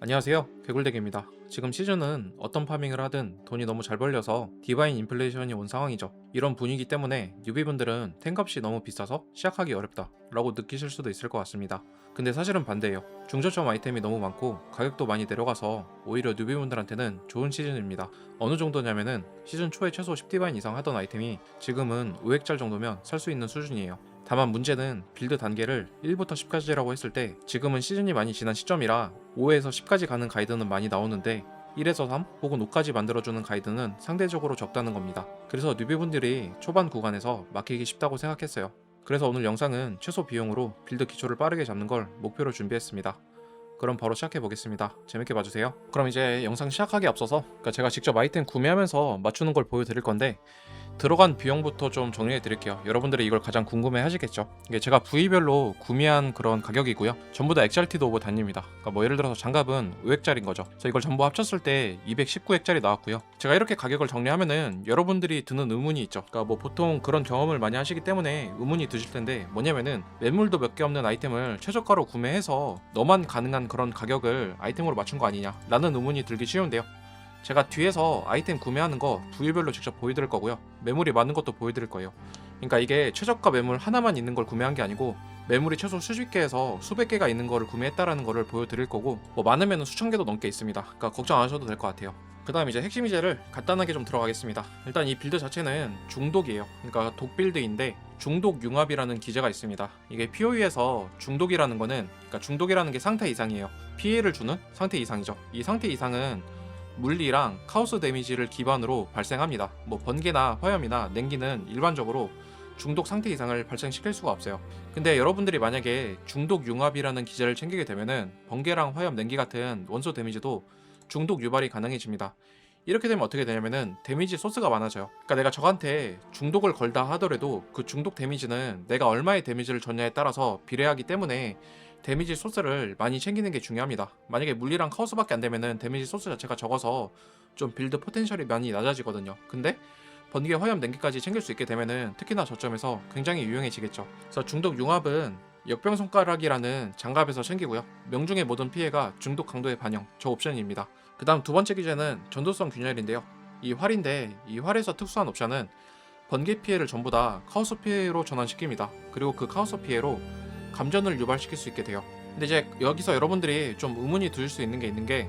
안녕하세요. 개굴대기입니다. 지금 시즌은 어떤 파밍을 하든 돈이 너무 잘 벌려서 디바인 인플레이션이 온 상황이죠. 이런 분위기 때문에 뉴비분들은 탱값이 너무 비싸서 시작하기 어렵다 라고 느끼실 수도 있을 것 같습니다. 근데 사실은 반대예요. 중저점 아이템이 너무 많고 가격도 많이 내려가서 오히려 뉴비분들한테는 좋은 시즌입니다. 어느 정도냐면은 시즌 초에 최소 10디바인 이상 하던 아이템이 지금은 5획짤 정도면 살 수 있는 수준이에요. 다만 문제는 빌드 단계를 1부터 10까지라고 했을 때 지금은 시즌이 많이 지난 시점이라 5에서 10까지 가는 가이드는 많이 나오는데 1에서 3 혹은 5까지 만들어주는 가이드는 상대적으로 적다는 겁니다. 그래서 뉴비분들이 초반 구간에서 막히기 쉽다고 생각했어요. 그래서 오늘 영상은 최소 비용으로 빌드 기초를 빠르게 잡는 걸 목표로 준비했습니다. 그럼 바로 시작해 보겠습니다. 재밌게 봐주세요. 그럼 이제 영상 시작하기 앞서서 그러니까 제가 직접 아이템 구매하면서 맞추는 걸 보여드릴 건데 들어간 비용부터 좀 정리해 드릴게요. 여러분들이 이걸 가장 궁금해 하시겠죠. 이게 제가 부위별로 구매한 그런 가격이고요. 전부 다 엑샬티드 오브 단위입니다. 그러니까 뭐 예를 들어서 장갑은 5획짜리인 거죠. 그래서 이걸 전부 합쳤을 때 219획짜리 나왔고요. 제가 이렇게 가격을 정리하면은 여러분들이 드는 의문이 있죠. 그러니까 뭐 보통 그런 경험을 많이 하시기 때문에 의문이 드실 텐데 뭐냐면은 매물도 몇 개 없는 아이템을 최저가로 구매해서 너만 가능한 그런 가격을 아이템으로 맞춘 거 아니냐라는 의문이 들기 쉬운데요. 제가 뒤에서 아이템 구매하는 거 부위별로 직접 보여드릴 거고요. 매물이 많은 것도 보여드릴 거예요. 그러니까 이게 최저가 매물 하나만 있는 걸 구매한 게 아니고 매물이 최소 수십 개에서 수백 개가 있는 거를 구매했다라는 거를 보여드릴 거고 뭐 많으면 수천 개도 넘게 있습니다. 그러니까 걱정 안 하셔도 될 것 같아요. 그 다음 이제 핵심 이제를 간단하게 좀 들어가겠습니다. 일단 이 빌드 자체는 중독이에요. 그러니까 독 빌드인데 중독 융합이라는 기제가 있습니다. 이게 POE에서 중독이라는 거는 그러니까 중독이라는 게 상태 이상이에요. 피해를 주는 상태 이상이죠. 이 상태 이상은 물리랑 카오스 데미지를 기반으로 발생합니다. 뭐 번개나 화염이나 냉기는 일반적으로 중독 상태 이상을 발생시킬 수가 없어요. 근데 여러분들이 만약에 중독 융합이라는 기제를 챙기게 되면은 번개랑 화염, 냉기 같은 원소 데미지도 중독 유발이 가능해집니다. 이렇게 되면 어떻게 되냐면은 데미지 소스가 많아져요. 그러니까 내가 저한테 중독을 걸다 하더라도 그 중독 데미지는 내가 얼마의 데미지를 줬냐에 따라서 비례하기 때문에 데미지 소스를 많이 챙기는 게 중요합니다. 만약에 물리랑 카오스밖에 안 되면은 데미지 소스 자체가 적어서 좀 빌드 포텐셜이 많이 낮아지거든요. 근데 번개, 화염, 냉기까지 챙길 수 있게 되면은 특히나 저점에서 굉장히 유용해지겠죠. 그래서 중독 융합은 역병 손가락이라는 장갑에서 챙기고요. 명중의 모든 피해가 중독 강도의 반영, 저 옵션입니다. 그 다음 두 번째 기제는 전도성 균열인데요. 이 활인데 이 활에서 특수한 옵션은 번개 피해를 전부 다 카오스 피해로 전환시킵니다. 그리고 그 카오스 피해로 감전을 유발시킬 수 있게 돼요. 근데 이제 여기서 여러분들이 좀 의문이 드실 수 있는 게 있는 게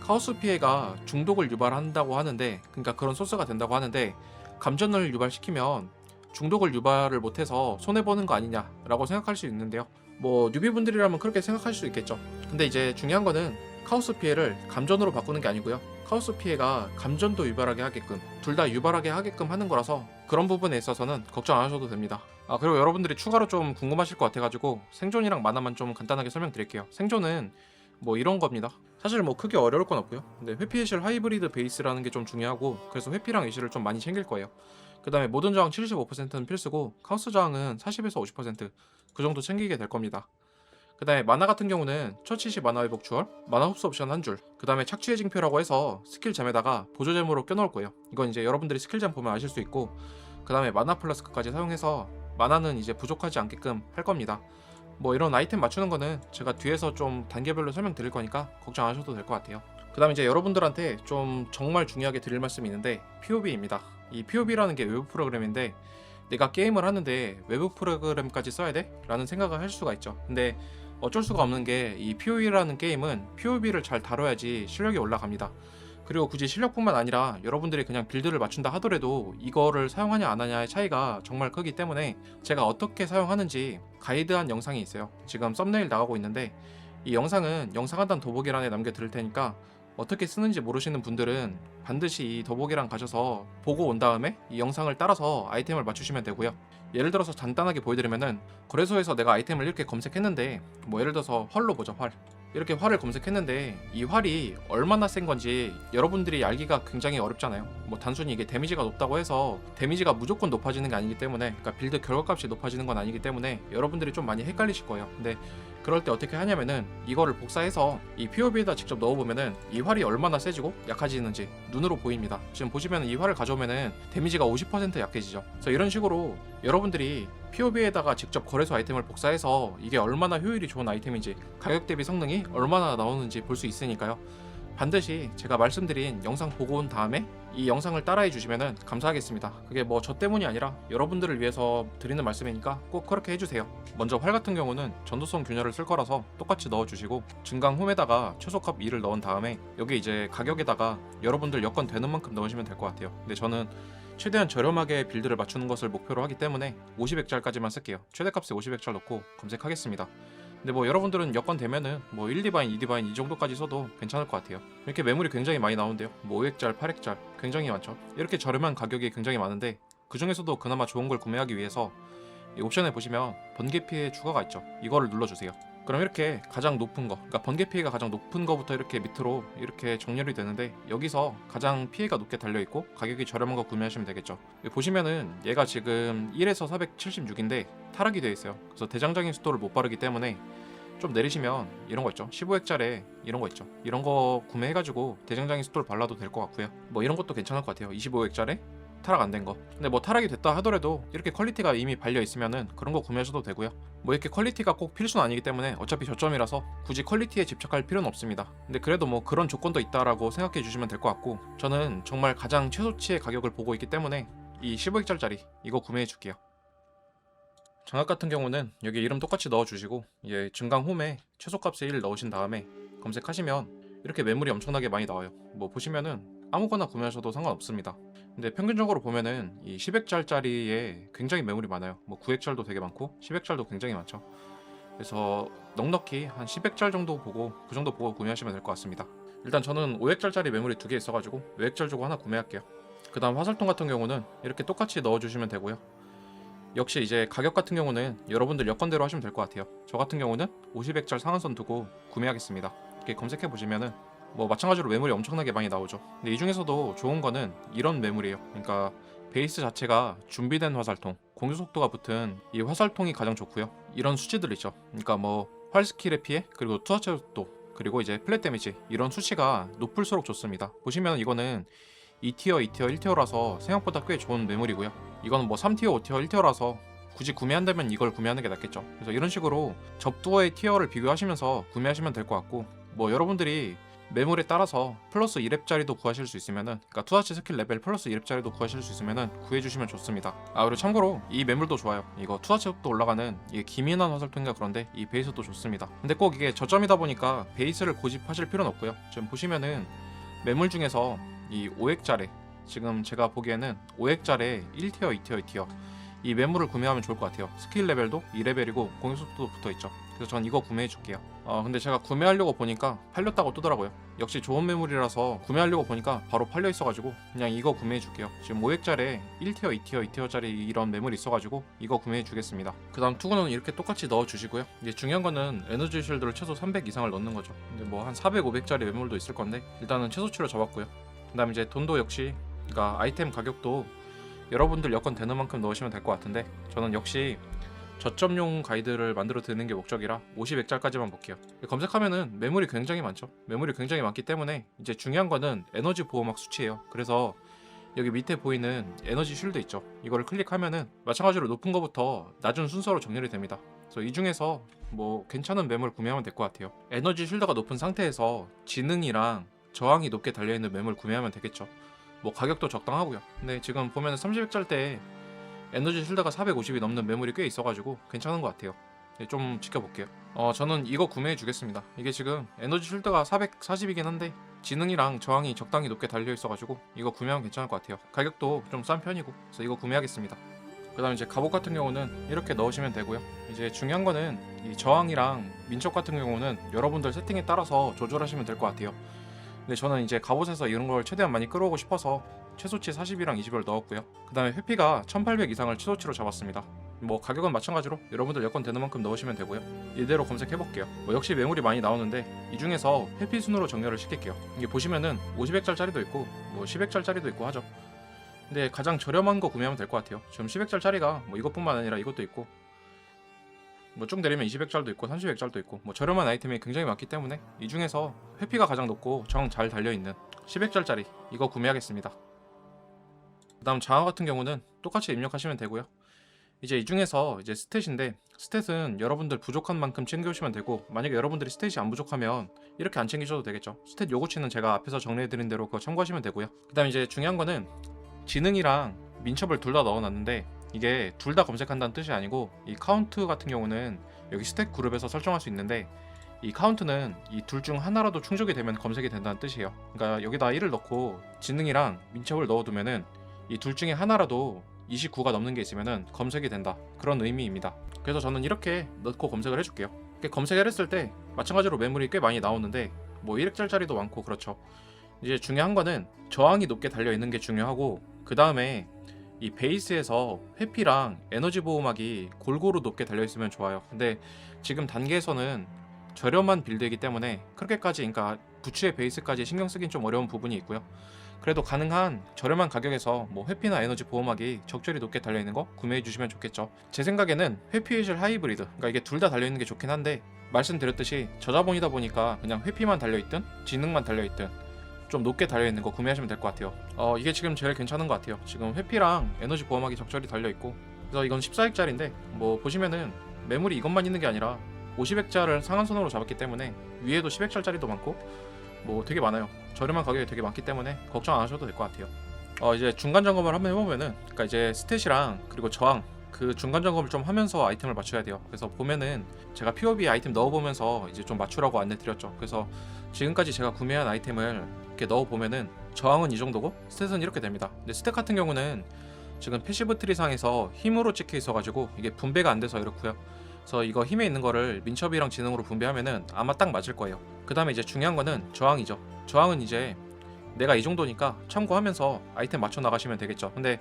카오스 피해가 중독을 유발한다고 하는데 그러니까 그런 소스가 된다고 하는데 감전을 유발시키면 중독을 유발을 못해서 손해 보는 거 아니냐라고 생각할 수 있는데요. 뭐 뉴비분들이라면 그렇게 생각할 수 있겠죠. 근데 이제 중요한 거는 카오스 피해를 감전으로 바꾸는 게 아니고요. 카오스 피해가 감전도 유발하게 하게끔 둘 다 유발하게 하게끔 하는 거라서 그런 부분에 있어서는 걱정 안 하셔도 됩니다. 아 그리고 여러분들이 추가로 좀 궁금하실 것 같아가지고 생존이랑 만화만 좀 간단하게 설명드릴게요. 생존은 뭐 이런 겁니다. 사실 뭐 크게 어려울 건 없고요. 근데 회피 해실 하이브리드 베이스라는 게 좀 중요하고 그래서 회피랑 의실을 좀 많이 챙길 거예요. 그 다음에 모든 저항 75%는 필수고 카오스 저항은 40에서 50%그 정도 챙기게 될 겁니다. 그 다음에 만화 같은 경우는 처치시 만화 회복 추월, 만화 흡수 옵션 한 줄, 그 다음에 착취의 징표라고 해서 스킬잼에다가 보조잼으로 껴넣을 거예요. 이건 이제 여러분들이 스킬잼 보면 아실 수 있고, 그 다음에 만화 플러스까지 사용해서 만화는 이제 부족하지 않게끔 할 겁니다. 뭐 이런 아이템 맞추는 거는 제가 뒤에서 좀 단계별로 설명드릴 거니까 걱정 안 하셔도 될 것 같아요. 그 다음에 이제 여러분들한테 좀 정말 중요하게 드릴 말씀이 있는데 POB입니다. 이 POB라는 게 외부 프로그램인데 내가 게임을 하는데 외부 프로그램까지 써야 돼? 라는 생각을 할 수가 있죠. 근데 어쩔 수가 없는 게 이 POE라는 게임은 POB를 잘 다뤄야지 실력이 올라갑니다. 그리고 굳이 실력뿐만 아니라 여러분들이 그냥 빌드를 맞춘다 하더라도 이거를 사용하냐 안 하냐의 차이가 정말 크기 때문에 제가 어떻게 사용하는지 가이드한 영상이 있어요. 지금 썸네일 나가고 있는데 이 영상은 영상 하단 더보기란에 남겨드릴 테니까 어떻게 쓰는지 모르시는 분들은 반드시 이 더보기란 가셔서 보고 온 다음에 이 영상을 따라서 아이템을 맞추시면 되고요. 예를 들어서 간단하게 보여드리면은 거래소에서 내가 아이템을 이렇게 검색했는데 뭐 예를 들어서 활로 보자 활 이렇게 활을 검색했는데 이 활이 얼마나 센 건지 여러분들이 알기가 굉장히 어렵잖아요. 뭐 단순히 이게 데미지가 높다고 해서 데미지가 무조건 높아지는 게 아니기 때문에 그러니까 빌드 결과값이 높아지는 건 아니기 때문에 여러분들이 좀 많이 헷갈리실 거예요. 근데 그럴 때 어떻게 하냐면은 이거를 복사해서 이 POB에다 직접 넣어보면은 이 활이 얼마나 세지고 약해지는지 눈으로 보입니다. 지금 보시면 이 활을 가져오면은 데미지가 50% 약해지죠. 그래서 이런 식으로 여러분들이 POB에다가 직접 거래소 아이템을 복사해서 이게 얼마나 효율이 좋은 아이템인지 가격 대비 성능이 얼마나 나오는지 볼 수 있으니까요. 반드시 제가 말씀드린 영상 보고 온 다음에 이 영상을 따라해 주시면 감사하겠습니다. 그게 뭐 저 때문이 아니라 여러분들을 위해서 드리는 말씀이니까 꼭 그렇게 해주세요. 먼저 활 같은 경우는 전도성 균열을 쓸 거라서 똑같이 넣어주시고 증강 홈에다가 최소값 2를 넣은 다음에 여기 이제 가격에다가 여러분들 여건 되는 만큼 넣으시면 될 것 같아요. 근데 저는 최대한 저렴하게 빌드를 맞추는 것을 목표로 하기 때문에 50액짤까지만 쓸게요. 최대값에 50액짤 넣고 검색하겠습니다. 근데 뭐 여러분들은 여건 되면은 뭐 1디바인, 2 디바인 이 정도까지 써도 괜찮을 것 같아요. 이렇게 매물이 굉장히 많이 나오는데요. 뭐 5액짤, 8액짤 굉장히 많죠. 이렇게 저렴한 가격이 굉장히 많은데 그 중에서도 그나마 좋은 걸 구매하기 위해서 이 옵션에 보시면 번개 피해 추가가 있죠. 이거를 눌러주세요. 그럼 이렇게 가장 높은 거, 그러니까 번개 피해가 가장 높은 거부터 이렇게 밑으로 이렇게 정렬이 되는데 여기서 가장 피해가 높게 달려 있고 가격이 저렴한 거 구매하시면 되겠죠. 보시면은 얘가 지금 1에서 476인데 타락이 되어 있어요. 그래서 대장장인 속도를 못 바르기 때문에 좀 내리시면 이런 거 있죠. 15액짜리 이런 거 있죠. 이런 거 구매해가지고 대장장인 속도를 발라도 될 것 같고요. 뭐 이런 것도 괜찮을 것 같아요. 25액짜리 타락 안 된 거. 근데 뭐 타락이 됐다 하더라도 이렇게 퀄리티가 이미 발려 있으면은 그런 거 구매하셔도 되고요. 뭐 이렇게 퀄리티가 꼭 필수는 아니기 때문에 어차피 저점이라서 굳이 퀄리티에 집착할 필요는 없습니다. 근데 그래도 뭐 그런 조건도 있다라고 생각해 주시면 될 것 같고 저는 정말 가장 최소치의 가격을 보고 있기 때문에 이 15액짜리 이거 구매해 줄게요. 장갑 같은 경우는 여기 이름 똑같이 넣어주시고 예, 증강 홈에 최소값에 1 넣으신 다음에 검색하시면 이렇게 매물이 엄청나게 많이 나와요. 뭐 보시면은 아무거나 구매하셔도 상관없습니다. 근데 평균적으로 보면은 이 10액짜리에 굉장히 매물이 많아요. 뭐 9액짜리도 되게 많고 10액짜리도 굉장히 많죠. 그래서 넉넉히 한 10액짜리 정도 보고 그 정도 보고 구매하시면 될 것 같습니다. 일단 저는 5액짜리 매물이 두 개 있어가지고 5액짜리 주고 하나 구매할게요. 그 다음 화살통 같은 경우는 이렇게 똑같이 넣어주시면 되고요. 역시 이제 가격 같은 경우는 여러분들 여건대로 하시면 될 것 같아요. 저 같은 경우는 50액짜리 상한선 두고 구매하겠습니다. 이렇게 검색해 보시면은 뭐 마찬가지로 매물이 엄청나게 많이 나오죠. 근데 이 중에서도 좋은 거는 이런 매물이에요. 그러니까 베이스 자체가 준비된 화살통, 공유 속도가 붙은 이 화살통이 가장 좋고요. 이런 수치들 있죠. 그러니까 뭐 활 스킬의 피해 그리고 투하체 속도 그리고 이제 플랫 데미지 이런 수치가 높을수록 좋습니다. 보시면 이거는 2티어, 2티어, 1티어라서 생각보다 꽤 좋은 매물이고요. 이거는 뭐 3티어, 5티어, 1티어라서 굳이 구매한다면 이걸 구매하는 게 낫겠죠. 그래서 이런 식으로 접두어의 티어를 비교하시면서 구매하시면 될 것 같고 뭐 여러분들이 매물에 따라서 플러스 2렙짜리도 구하실 수 있으면은 그러니까 투하치 스킬 레벨 플러스 2렙짜리도 구하실 수 있으면은 구해주시면 좋습니다. 아 그리고 참고로 이 매물도 좋아요. 이거 투하치 속도 올라가는 이게 기민한 화살통인가 그런데 이 베이스도 좋습니다. 근데 꼭 이게 저점이다 보니까 베이스를 고집하실 필요는 없고요. 지금 보시면은 매물 중에서 이 5액짜리 지금 제가 보기에는 5액짜리 1티어, 2티어, 2티어 이 매물을 구매하면 좋을 것 같아요. 스킬 레벨도 2레벨이고 공유 속도도 붙어 있죠. 그래서 전 이거 구매해 줄게요. 어 근데 제가 구매하려고 보니까 팔렸다고 뜨더라고요. 역시 좋은 매물이라서 구매하려고 보니까 바로 팔려 있어가지고 그냥 이거 구매해 줄게요. 지금 5액짜리 1티어, 2티어, 2티어짜리 이런 매물이 있어가지고 이거 구매해 주겠습니다. 그 다음 투구는 이렇게 똑같이 넣어 주시고요. 이제 중요한 거는 에너지 쉴드를 최소 300 이상을 넣는 거죠. 근데 뭐 한 400, 500짜리 매물도 있을 건데 일단은 최소치로 잡았고요. 그 다음 이제 돈도 역시 그러니까 아이템 가격도 여러분들 여건 되는 만큼 넣으시면 될 것 같은데 저는 역시 저점용 가이드를 만들어 드리는 게 목적이라 50액짜리까지만 볼게요. 검색하면은 매물이 굉장히 많죠. 매물이 굉장히 많기 때문에 이제 중요한 거는 에너지 보호막 수치예요. 그래서 여기 밑에 보이는 에너지 쉴드 있죠. 이거를 클릭하면은 마찬가지로 높은 거부터 낮은 순서로 정렬이 됩니다. 그래서 이 중에서 뭐 괜찮은 매물 구매하면 될 것 같아요. 에너지 쉴드가 높은 상태에서 지능이랑 저항이 높게 달려있는 매물 구매하면 되겠죠. 뭐 가격도 적당하고요. 근데 지금 보면 30액짜리 때 에너지 쉴드가 450이 넘는 매물이 꽤 있어가지고 괜찮은 것 같아요. 네, 좀 지켜볼게요. 어, 저는 이거 구매해 주겠습니다. 이게 지금 에너지 쉴드가 440이긴 한데 지능이랑 저항이 적당히 높게 달려 있어가지고 이거 구매하면 괜찮을 것 같아요. 가격도 좀 싼 편이고 그래서 이거 구매하겠습니다. 그 다음 이제 갑옷 같은 경우는 이렇게 넣으시면 되고요. 이제 중요한 거는 이 저항이랑 민첩 같은 경우는 여러분들 세팅에 따라서 조절하시면 될 것 같아요. 근데 저는 이제 갑옷에서 이런 걸 최대한 많이 끌어오고 싶어서 최소치 40이랑 20을 넣었고요. 그 다음에 회피가 1800 이상을 최소치로 잡았습니다. 뭐 가격은 마찬가지로 여러분들 여건 되는 만큼 넣으시면 되고요. 이대로 검색해볼게요. 뭐 역시 매물이 많이 나오는데 이 중에서 회피 순으로 정렬을 시킬게요. 이게 보시면은 50액짜리도 있고 뭐 10액짜리도 있고 하죠. 근데 가장 저렴한 거 구매하면 될 것 같아요. 지금 10액짜리가 뭐 이것뿐만 아니라 이것도 있고 뭐 쭉 내리면 20액짜리도 있고 30액짜리도 있고 뭐 저렴한 아이템이 굉장히 많기 때문에 이 중에서 회피가 가장 높고 정 잘 달려있는 10액짜리 이거 구매하겠습니다 그 다음 장화 같은 경우는 똑같이 입력하시면 되고요. 이제 이 중에서 이제 스탯인데 스탯은 여러분들 부족한 만큼 챙겨오시면 되고 만약에 여러분들이 스탯이 안 부족하면 이렇게 안 챙기셔도 되겠죠. 스탯 요구치는 제가 앞에서 정리해드린 대로 그거 참고하시면 되고요. 그 다음 이제 중요한 거는 지능이랑 민첩을 둘 다 넣어놨는데 이게 둘 다 검색한다는 뜻이 아니고 이 카운트 같은 경우는 여기 스택 그룹에서 설정할 수 있는데 이 카운트는 이 둘 중 하나라도 충족이 되면 검색이 된다는 뜻이에요. 그러니까 여기다 1을 넣고 지능이랑 민첩을 넣어두면은 이 둘 중에 하나라도 29가 넘는 게 있으면은 검색이 된다. 그런 의미입니다. 그래서 저는 이렇게 넣고 검색을 해줄게요. 검색을 했을 때 마찬가지로 매물이 꽤 많이 나오는데 뭐 1획짜리도 많고 그렇죠. 이제 중요한 거는 저항이 높게 달려 있는 게 중요하고 그 다음에 이 베이스에서 회피랑 에너지 보호막이 골고루 높게 달려 있으면 좋아요. 근데 지금 단계에서는 저렴한 빌드이기 때문에 그렇게까지 그러니까 부츠의 베이스까지 신경 쓰긴 좀 어려운 부분이 있고요. 그래도 가능한 저렴한 가격에서 뭐 회피나 에너지 보호막이 적절히 높게 달려 있는 거 구매해 주시면 좋겠죠. 제 생각에는 회피의실 하이브리드, 그러니까 이게 둘 다 달려 있는 게 좋긴 한데 말씀드렸듯이 저자본이다 보니까 그냥 회피만 달려 있든 지능만 달려 있든 좀 높게 달려 있는 거 구매하시면 될 것 같아요. 어 이게 지금 제일 괜찮은 것 같아요. 지금 회피랑 에너지 보호막이 적절히 달려 있고 그래서 이건 14액짜리인데 뭐 보시면은 매물이 이것만 있는 게 아니라 50액짜를 상한선으로 잡았기 때문에 위에도 10액짜리도 많고 뭐 되게 많아요. 저렴한 가격이 되게 많기 때문에 걱정 안 하셔도 될 것 같아요. 어 이제 중간 점검을 한번 해보면은 그러니까 이제 스탯이랑 그리고 저항 그 중간 점검을 좀 하면서 아이템을 맞춰야 돼요. 그래서 보면은 제가 POB 아이템 넣어보면서 이제 좀 맞추라고 안내 드렸죠. 그래서 지금까지 제가 구매한 아이템을 이렇게 넣어보면은 저항은 이 정도고 스탯은 이렇게 됩니다. 근데 스탯 같은 경우는 지금 패시브 트리 상에서 힘으로 찍혀 있어가지고 이게 분배가 안 돼서 이렇고요. 그래서 이거 힘에 있는 거를 민첩이랑 지능으로 분배하면은 아마 딱 맞을 거예요. 그 다음에 이제 중요한 거는 저항이죠. 저항은 이제 내가 이 정도니까 참고하면서 아이템 맞춰 나가시면 되겠죠. 근데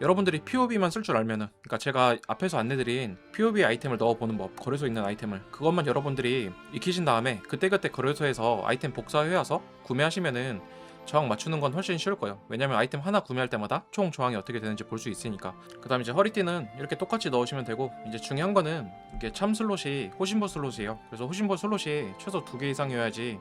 여러분들이 POB만 쓸 줄 알면은, 그러니까 제가 앞에서 안내드린 POB 아이템을 넣어보는 법, 거래소에 있는 아이템을 그것만 여러분들이 익히신 다음에 그때그때 거래소에서 아이템 복사해 와서 구매하시면은 저항 맞추는 건 훨씬 쉬울 거예요. 왜냐면 아이템 하나 구매할 때마다 총 저항이 어떻게 되는지 볼 수 있으니까. 그 다음 이제 허리띠는 이렇게 똑같이 넣으시면 되고 이제 중요한 거는 이게 참 슬롯이 호신보 슬롯이에요. 그래서 호신보 슬롯이 최소 두 개 이상이어야지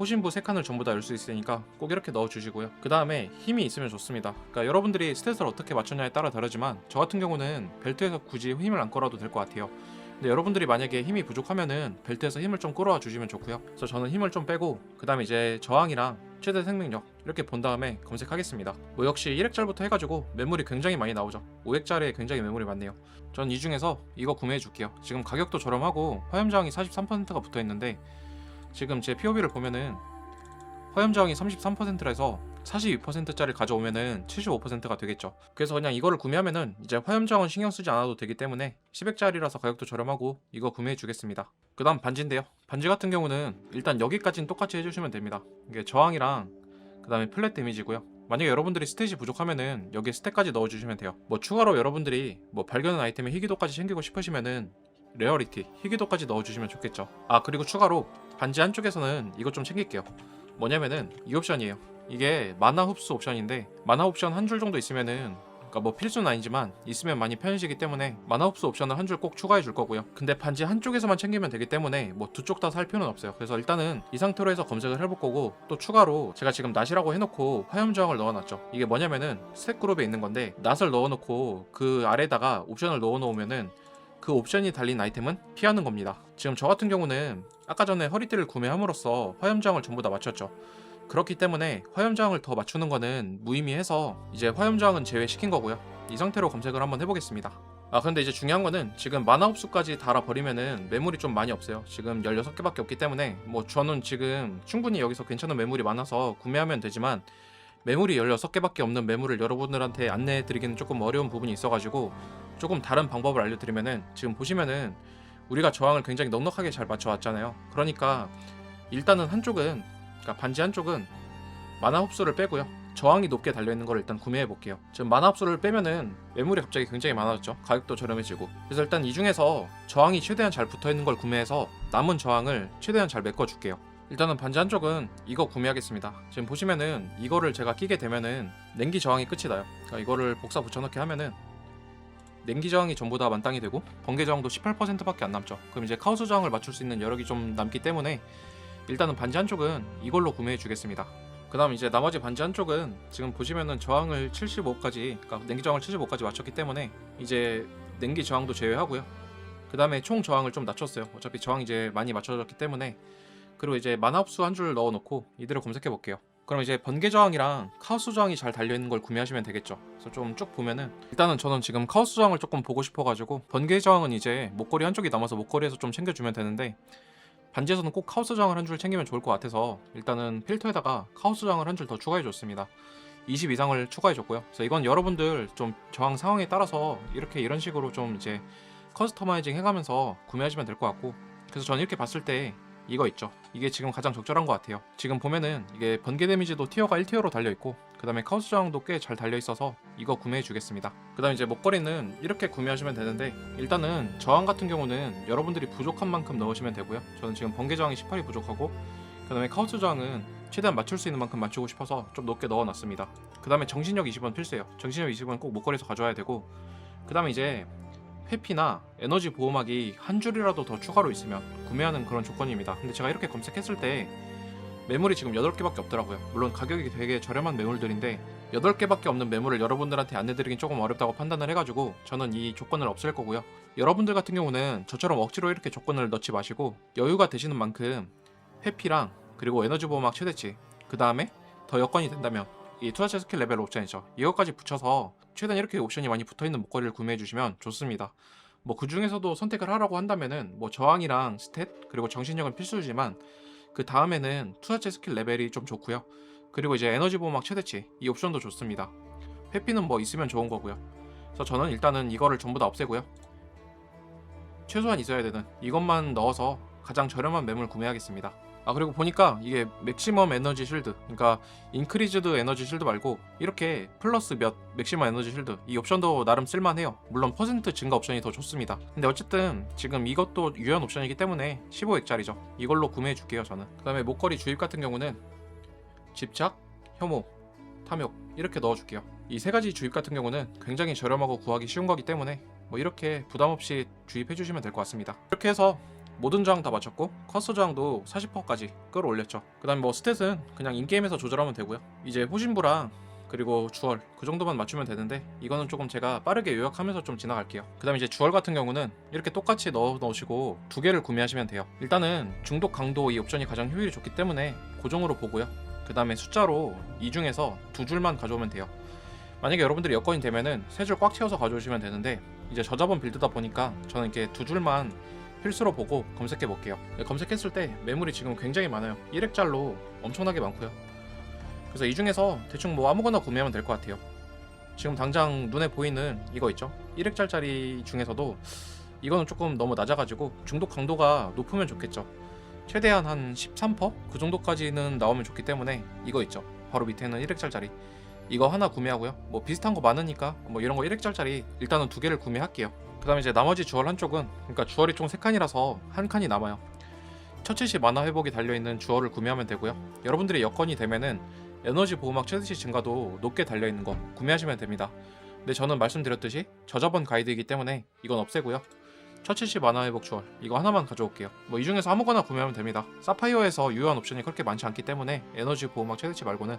호신부 세 칸을 전부 다 열 수 있으니까 꼭 이렇게 넣어 주시고요. 그 다음에 힘이 있으면 좋습니다. 그러니까 여러분들이 스탯을 어떻게 맞추냐에 따라 다르지만 저 같은 경우는 벨트에서 굳이 힘을 안 끌어도 될 것 같아요. 근데 여러분들이 만약에 힘이 부족하면은 벨트에서 힘을 좀 끌어와 주시면 좋고요. 그래서 저는 힘을 좀 빼고 그 다음에 이제 저항이랑 최대 생명력 이렇게 본 다음에 검색하겠습니다. 뭐 역시 1획짜리부터 해가지고 매물이 굉장히 많이 나오죠. 5획짜리에 굉장히 매물이 많네요. 전 이 중에서 이거 구매해 줄게요. 지금 가격도 저렴하고 화염 저항이 43%가 붙어 있는데 지금 제 POB를 보면은 화염 저항이 33%라서 42%짜리 가져오면은 75%가 되겠죠. 그래서 그냥 이거를 구매하면은 이제 화염 저항은 신경 쓰지 않아도 되기 때문에 10액짜리라서 가격도 저렴하고 이거 구매해 주겠습니다. 그 다음 반지인데요. 반지 같은 경우는 일단 여기까지는 똑같이 해주시면 됩니다. 이게 저항이랑 그 다음에 플랫 데미지고요. 만약에 여러분들이 스탯이 부족하면은 여기에 스탯까지 넣어주시면 돼요. 뭐 추가로 여러분들이 뭐 발견한 아이템의 희귀도까지 챙기고 싶으시면은 레어리티, 희귀도까지 넣어주시면 좋겠죠. 아 그리고 추가로 반지 한쪽에서는 이것 좀 챙길게요. 뭐냐면은 이 옵션이에요. 이게 마나 흡수 옵션인데 마나 옵션 한 줄 정도 있으면은 그러니까 뭐 필수는 아니지만 있으면 많이 편해지기 때문에 마나 흡수 옵션을 한 줄 꼭 추가해 줄 거고요. 근데 반지 한쪽에서만 챙기면 되기 때문에 뭐 두 쪽 다 살 필요는 없어요. 그래서 일단은 이 상태로 해서 검색을 해볼 거고 또 추가로 제가 지금 낫이라고 해놓고 화염 저항을 넣어놨죠. 이게 뭐냐면은 스택 그룹에 있는 건데 낫을 넣어놓고 그 아래다가 옵션을 넣어놓으면은 그 옵션이 달린 아이템은 피하는 겁니다. 지금 저 같은 경우는 아까 전에 허리띠를 구매함으로써 화염저항을 전부 다 맞췄죠. 그렇기 때문에 화염저항을 더 맞추는 거는 무의미해서 이제 화염저항은 제외시킨 거고요. 이 상태로 검색을 한번 해보겠습니다. 아 근데 이제 중요한 거는 지금 마나 흡수까지 달아버리면은 매물이 좀 많이 없어요. 지금 16개밖에 없기 때문에 뭐 저는 지금 충분히 여기서 괜찮은 매물이 많아서 구매하면 되지만 매물이 16개밖에 없는 매물을 여러분들한테 안내해 드리기는 조금 어려운 부분이 있어가지고 조금 다른 방법을 알려드리면은 지금 보시면은 우리가 저항을 굉장히 넉넉하게 잘 맞춰왔잖아요. 그러니까 일단은 한쪽은 그러니까 반지 한쪽은 만화 흡수를 빼고요. 저항이 높게 달려있는 걸 일단 구매해 볼게요. 지금 만화 흡수를 빼면은 매물이 갑자기 굉장히 많아졌죠. 가격도 저렴해지고. 그래서 일단 이 중에서 저항이 최대한 잘 붙어있는 걸 구매해서 남은 저항을 최대한 잘 메꿔줄게요. 일단은 반지 한쪽은 이거 구매하겠습니다. 지금 보시면은 이거를 제가 끼게 되면은 냉기 저항이 끝이 나요. 그러니까 이거를 복사 붙여넣기 하면은 냉기 저항이 전부 다 만땅이 되고 번개 저항도 18%밖에 안 남죠. 그럼 이제 카오스 저항을 맞출 수 있는 여력이 좀 남기 때문에 일단은 반지 한쪽은 이걸로 구매해 주겠습니다. 그 다음 이제 나머지 반지 한쪽은 지금 보시면은 저항을 75까지 그러니까 냉기 저항을 75까지 맞췄기 때문에 이제 냉기 저항도 제외하고요. 그 다음에 총 저항을 좀 낮췄어요. 어차피 저항 이제 많이 맞춰졌기 때문에 그리고 이제 만화흡수 한 줄 넣어놓고 이대로 검색해 볼게요. 그럼 이제 번개 저항이랑 카오스 저항이 잘 달려 있는 걸 구매하시면 되겠죠. 그래서 좀 쭉 보면은 일단은 저는 지금 카오스 저항을 조금 보고 싶어가지고 번개 저항은 이제 목걸이 한쪽이 남아서 목걸이에서 좀 챙겨주면 되는데 반지에서는 꼭 카오스 저항을 한 줄 챙기면 좋을 것 같아서 일단은 필터에다가 카오스 저항을 한 줄 더 추가해 줬습니다. 20 이상을 추가해 줬고요. 그래서 이건 여러분들 좀 저항 상황에 따라서 이렇게 이런 식으로 좀 이제 커스터마이징 해가면서 구매하시면 될 것 같고 그래서 저는 이렇게 봤을 때 이거 있죠. 이게 지금 가장 적절한 것 같아요. 지금 보면은 이게 번개 데미지도 티어가 1티어로 달려 있고 그 다음에 카우스 저항도 꽤 잘 달려 있어서 이거 구매해 주겠습니다. 그 다음에 이제 목걸이는 이렇게 구매하시면 되는데 일단은 저항 같은 경우는 여러분들이 부족한 만큼 넣으시면 되고요. 저는 지금 번개 저항이 18이 부족하고 그 다음에 카우스 저항은 최대한 맞출 수 있는 만큼 맞추고 싶어서 좀 높게 넣어놨습니다. 그 다음에 정신력 20원 필수예요. 정신력 20원 꼭 목걸이에서 가져와야 되고 그 다음에 이제 회피나 에너지 보호막이 한 줄이라도 더 추가로 있으면 구매하는 그런 조건입니다. 근데 제가 이렇게 검색했을 때 매물이 지금 8개밖에 없더라고요. 물론 가격이 되게 저렴한 매물들인데 8개밖에 없는 매물을 여러분들한테 안내드리긴 조금 어렵다고 판단을 해가지고 저는 이 조건을 없앨 거고요. 여러분들 같은 경우는 저처럼 억지로 이렇게 조건을 넣지 마시고 여유가 되시는 만큼 회피랑 그리고 에너지 보호막 최대치 그 다음에 더 여건이 된다면 이 투자체 스킬 레벨 옵션이죠. 이것까지 붙여서 최대한 이렇게 옵션이 많이 붙어 있는 목걸이를 구매해 주시면 좋습니다. 뭐 그 중에서도 선택을 하라고 한다면은 뭐 저항이랑 스탯 그리고 정신력은 필수지만 그 다음에는 투자체 스킬 레벨이 좀 좋고요. 그리고 이제 에너지 보호막 최대치 이 옵션도 좋습니다. 회피는 뭐 있으면 좋은 거고요. 그래서 저는 일단은 이거를 전부 다 없애고요. 최소한 있어야 되는 이것만 넣어서 가장 저렴한 매물 구매하겠습니다. 아 그리고 보니까 이게 맥시멈 에너지 실드 그러니까 인크리즈드 에너지 실드 말고 이렇게 플러스 몇 맥시멈 에너지 실드 이 옵션도 나름 쓸만해요. 물론 퍼센트 증가 옵션이 더 좋습니다. 근데 어쨌든 지금 이것도 유연 옵션이기 때문에 15액짜리죠. 이걸로 구매해 줄게요 저는. 그 다음에 목걸이 주입 같은 경우는 집착, 혐오, 탐욕 이렇게 넣어줄게요. 이 세 가지 주입 같은 경우는 굉장히 저렴하고 구하기 쉬운 거기 때문에 뭐 이렇게 부담 없이 주입해 주시면 될 것 같습니다. 이렇게 해서 모든 저항 다 맞췄고 커스 저항도 40%까지 끌어올렸죠. 그 다음에 뭐 스탯은 그냥 인게임에서 조절하면 되고요. 이제 호신부랑 그리고 주얼 그 정도만 맞추면 되는데 이거는 조금 제가 빠르게 요약하면서 좀 지나갈게요. 그 다음에 이제 주얼 같은 경우는 이렇게 똑같이 넣어 넣으시고 두 개를 구매하시면 돼요. 일단은 중독 강도 이 옵션이 가장 효율이 좋기 때문에 고정으로 보고요. 그 다음에 숫자로 이 중에서 두 줄만 가져오면 돼요. 만약에 여러분들이 여건이 되면은 세 줄 꽉 채워서 가져오시면 되는데 이제 저자본 빌드다 보니까 저는 이렇게 두 줄만 필수로 보고 검색해 볼게요. 검색했을 때 매물이 지금 굉장히 많아요. 1획짜리로 엄청나게 많고요. 그래서 이 중에서 대충 뭐 아무거나 구매하면 될 것 같아요. 지금 당장 눈에 보이는 이거 있죠? 1획짜리 중에서도 이거는 조금 너무 낮아가지고 중독 강도가 높으면 좋겠죠. 최대한 한 13%? 그 정도까지는 나오면 좋기 때문에 이거 있죠. 바로 밑에는 1획짜리. 이거 하나 구매하고요. 뭐 비슷한 거 많으니까 뭐 이런 거 1획짜리 일단은 두 개를 구매할게요. 그 다음에 이제 나머지 주얼 한쪽은 그러니까 주얼이 총 3칸이라서 한 칸이 남아요. 처치시 만화 회복이 달려있는 주얼을 구매하면 되고요. 여러분들의 여건이 되면은 에너지 보호막 최대치 증가도 높게 달려있는 거 구매하시면 됩니다. 근데 저는 말씀드렸듯이 저저번 가이드이기 때문에 이건 없애고요. 처치시 만화 회복 주얼 이거 하나만 가져올게요. 뭐 이 중에서 아무거나 구매하면 됩니다. 사파이어에서 유효한 옵션이 그렇게 많지 않기 때문에 에너지 보호막 최대치 말고는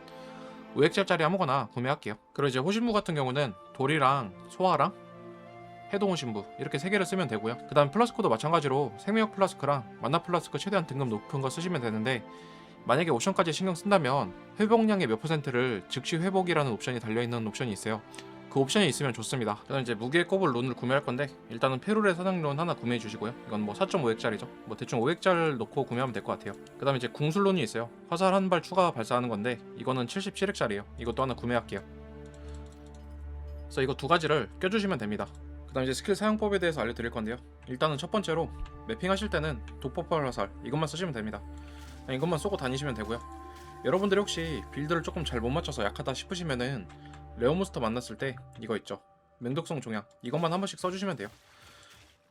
5획짜리 아무거나 구매할게요. 그리고 이제 호신무 같은 경우는 돌이랑 소화랑 해동호 신부 이렇게 세 개를 쓰면 되고요. 그다음 플라스코도 마찬가지로 생명력 플라스크랑 만나 플라스크 최대한 등급 높은 거 쓰시면 되는데 만약에 옵션까지 신경 쓴다면 회복량의 몇 퍼센트를 즉시 회복이라는 옵션이 달려 있는 옵션이 있어요. 그 옵션이 있으면 좋습니다. 저는 이제 무게에 꼽을 룬을 구매할 건데 일단은 페루레 사냥룬 하나 구매해 주시고요. 이건 뭐 4.5획짜리죠. 뭐 대충 5획짜리 놓고 구매하면 될 것 같아요. 그 다음에 이제 궁술룬이 있어요. 화살 한 발 추가 발사하는 건데 이거는 77획짜리예요. 이것도 하나 구매할게요. 그래서 이거 두 가지를 껴주시면 됩니다. 그 다음 이제 스킬 사용법에 대해서 알려드릴 건데요. 일단은 첫 번째로 매핑 하실 때는 독폭발 화살 이것만 쓰시면 됩니다. 이것만 쏘고 다니시면 되고요. 여러분들이 혹시 빌드를 조금 잘 못 맞춰서 약하다 싶으시면은 레어몬스터 만났을 때 이거 있죠. 맹독성 종양 이것만 한 번씩 써주시면 돼요.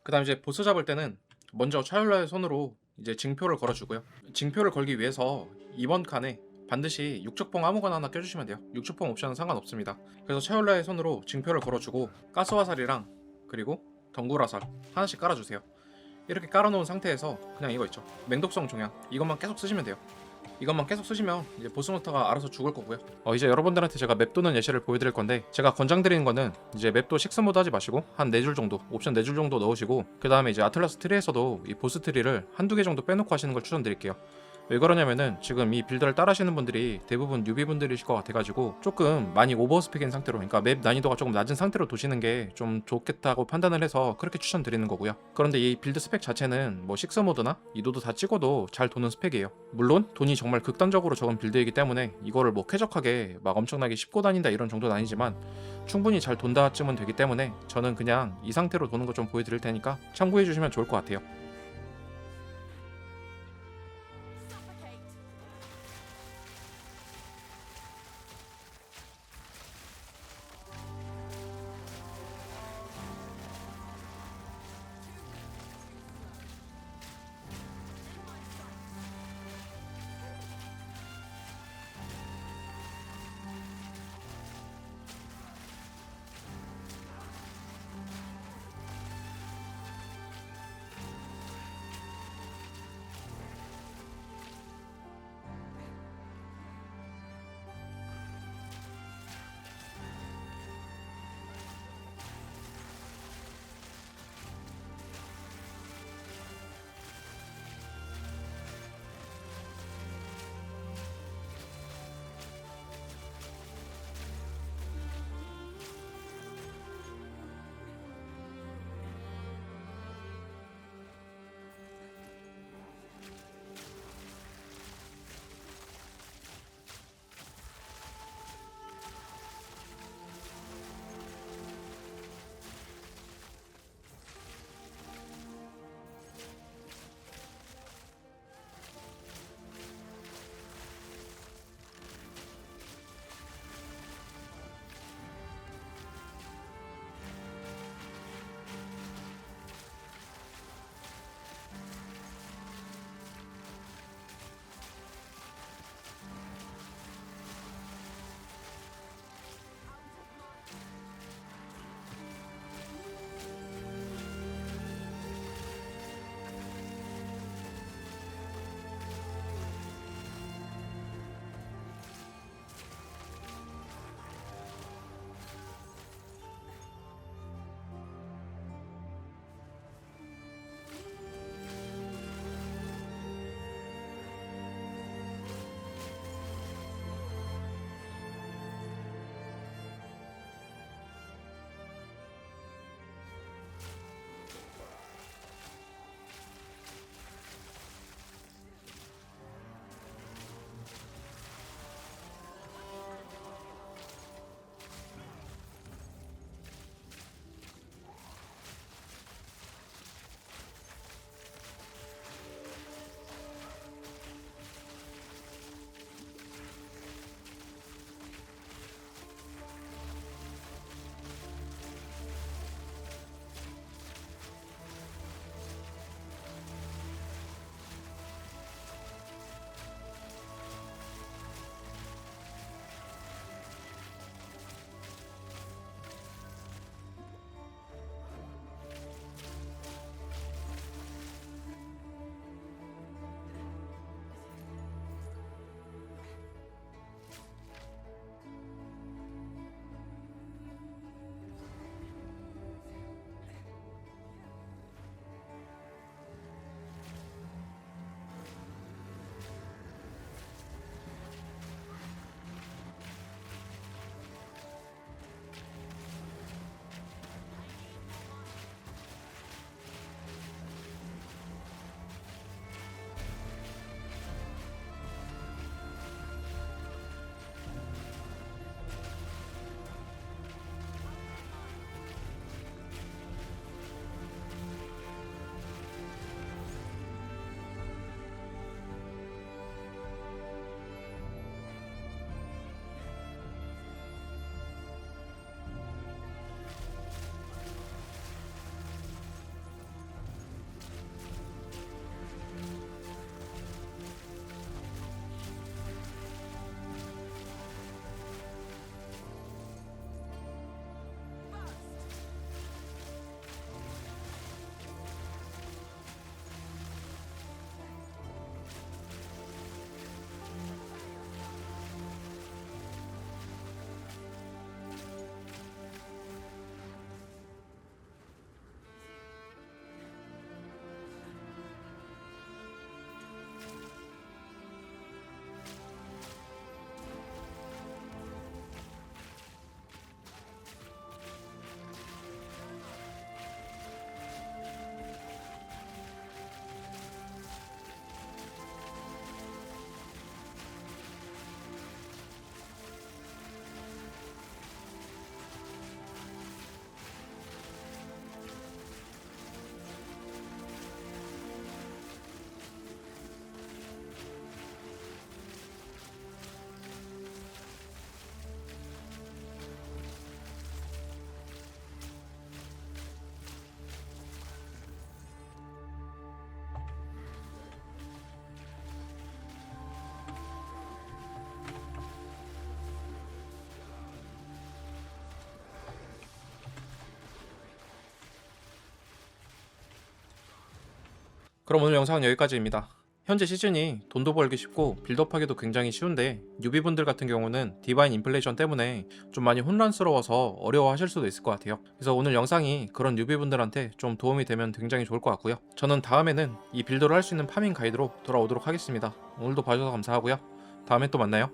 그 다음 이제 보스 잡을 때는 먼저 차율라의 손으로 이제 징표를 걸어주고요. 징표를 걸기 위해서 이번 칸에 반드시 육축봉 아무거나 하나 껴주시면 돼요. 육축봉 옵션은 상관없습니다. 그래서 차율라의 손으로 징표를 걸어주고 가스화살이랑 그리고 덩굴화살 하나씩 깔아주세요. 이렇게 깔아놓은 상태에서 그냥 이거 있죠. 맹독성 종양 이것만 계속 쓰시면 돼요. 이것만 계속 쓰시면 이제 보스모터가 알아서 죽을 거고요. 어, 이제 여러분들한테 제가 맵 도는 예시를 보여드릴 건데 제가 권장드리는 거는 이제 맵도 식스 모드 하지 마시고 한 4줄 정도 옵션 4줄 정도 넣으시고 그 다음에 이제 아틀라스 트리에서도 이 보스 트리를 한두 개 정도 빼놓고 하시는 걸 추천드릴게요. 왜 그러냐면은 지금 이 빌드를 따라 하시는 분들이 대부분 뉴비 분들이실 것 같아가지고 조금 많이 오버스펙인 상태로 그러니까 맵 난이도가 조금 낮은 상태로 도시는 게 좀 좋겠다고 판단을 해서 그렇게 추천드리는 거고요. 그런데 이 빌드 스펙 자체는 뭐 식스 모드나 이도도 다 찍어도 잘 도는 스펙이에요. 물론 돈이 정말 극단적으로 적은 빌드이기 때문에 이거를 뭐 쾌적하게 막 엄청나게 씹고 다닌다 이런 정도는 아니지만 충분히 잘 돈다쯤은 되기 때문에 저는 그냥 이 상태로 도는 거 좀 보여드릴 테니까 참고해 주시면 좋을 것 같아요 그럼 오늘 영상은 여기까지입니다. 현재 시즌이 돈도 벌기 쉽고 빌드업하기도 굉장히 쉬운데 뉴비분들 같은 경우는 디바인 인플레이션 때문에 좀 많이 혼란스러워서 어려워하실 수도 있을 것 같아요. 그래서 오늘 영상이 그런 뉴비분들한테 좀 도움이 되면 굉장히 좋을 것 같고요. 저는 다음에는 이 빌드를 할수 있는 파밍 가이드로 돌아오도록 하겠습니다. 오늘도 봐주셔서 감사하고요. 다음에 또 만나요.